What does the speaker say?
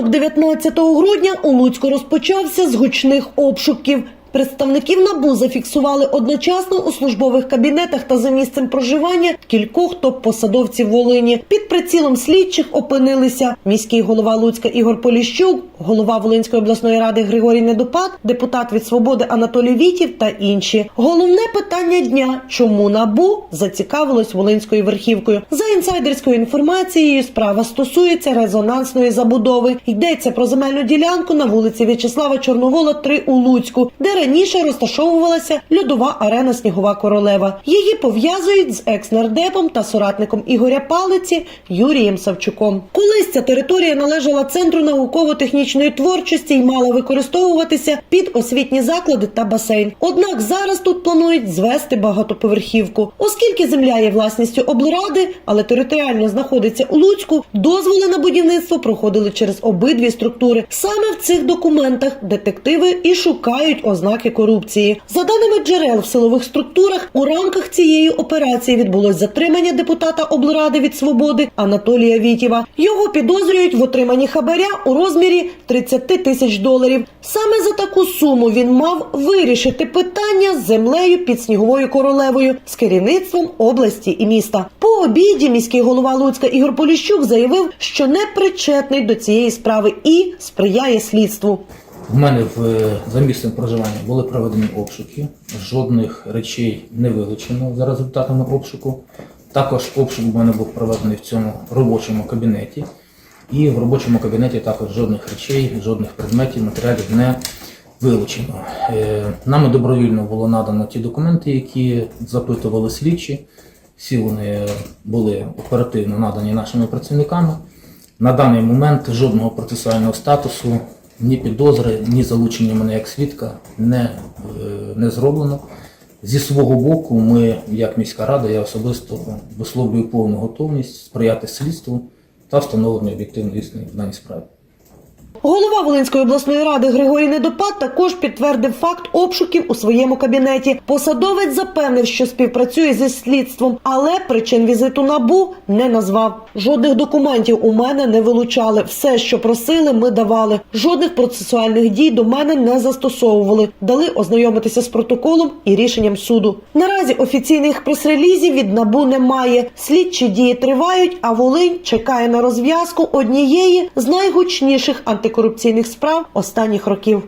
Ранок 19 грудня у Луцьку розпочався з гучних обшуків. Представників НАБУ зафіксували одночасно у службових кабінетах та за місцем проживання кількох топ-посадовців Волині. Під прицілом слідчих опинилися міський голова Луцька Ігор Поліщук, голова Волинської обласної ради Григорій Недопад, депутат від свободи Анатолій Вітів та інші. Головне питання дня: чому НАБУ зацікавилось Волинською верхівкою? За інсайдерською інформацією, справа стосується резонансної забудови. Йдеться про земельну ділянку на вулиці В'ячеслава Чорновола, 3 у Луцьку, де раніше розташовувалася льодова арена Снігова королева. Її пов'язують з екс-нардепом та соратником Ігоря Палиці Юрієм Савчуком. Колись ця територія належала центру науково-технічної творчості і мала використовуватися під освітні заклади та басейн. Однак зараз тут планують звести багатоповерхівку. Оскільки земля є власністю облради, але територіально знаходиться у Луцьку, дозволи на будівництво проходили через обидві структури. Саме в цих документах детективи і шукають ознаки корупції. За даними джерел в силових структурах, у рамках цієї операції відбулось затримання депутата облради від свободи Анатолія Вітєва. Його підозрюють в отриманні хабаря у розмірі 30 тисяч доларів. Саме за таку суму він мав вирішити питання з землею під сніговою королевою з керівництвом області і міста. По обіді міський голова Луцька Ігор Поліщук заявив, що не причетний до цієї справи і сприяє слідству. У мене в за місцем проживання були проведені обшуки. Жодних речей не вилучено за результатами обшуку. Також обшук у мене був проведений в цьому робочому кабінеті. І в робочому кабінеті також жодних речей, жодних предметів, матеріалів не вилучено. Е, Нами добровільно було надано ті документи, які запитували слідчі. Всі вони були оперативно надані нашими працівниками. На даний момент жодного процесуального статусу, ні підозри, ні залучення мене як свідка не, е, не зроблено. Зі свого боку, ми, як міська рада, я особисто висловлюю повну готовність сприяти слідству та встановленню об'єктивної істини в даній справі. Голова Волинської обласної ради Григорій Недопад також підтвердив факт обшуків у своєму кабінеті. Посадовець запевнив, що співпрацює зі слідством, але причин візиту набу не назвав. Жодних документів у мене не вилучали. Все, що просили, ми давали. Жодних процесуальних дій до мене не застосовували. Дали ознайомитися з протоколом і рішенням суду. Наразі офіційних прес-релізів від набу немає. Слідчі дії тривають, а Волинь чекає на розв'язку однієї з найгучніших антикорупційних справ останніх років.